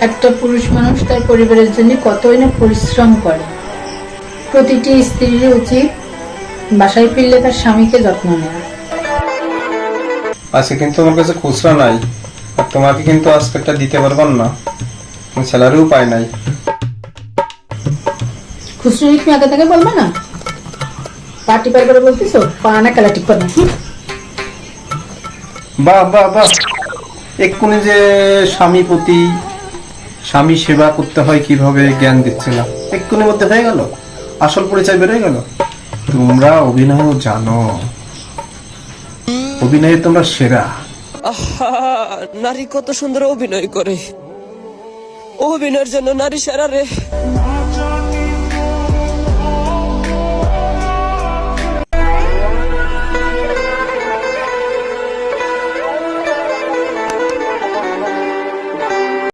একটা পুরুষ মানুষ তার পরিবারের জন্য কতই না পরিশ্রম করে। প্রতিটি স্ত্রীর উচিত বাসায় ফিরলে তার স্বামীকে যত্ন নেওয়া। আজকে কিন্তু আমার কাছে খুচরা নাই আর তোমাকে কিন্তু আজকে একটা দিতে পারবেন না। স্যালারিও পাই নাই। খুচরো তুমি আগে থেকে বলবে না? পার্টি পার করে বলতেছো? পানা কালা ঠিক হুম? বাহ বাহ বাহ এক্ষুনি যে স্বামী প্রতি স্বামী সেবা করতে হয় কীভাবে জ্ঞান দিচ্ছে না? এক্ষুনি মধ্যে হয়ে গেল? আসল পরিচয় বেড়ে গেল? তোমরা অভিনয় জানো। অভিনয়ে তোমরা সেরা। নারী কত সুন্দর অভিনয় করে। অভিনয়ের জন্য নারী সেরা রে।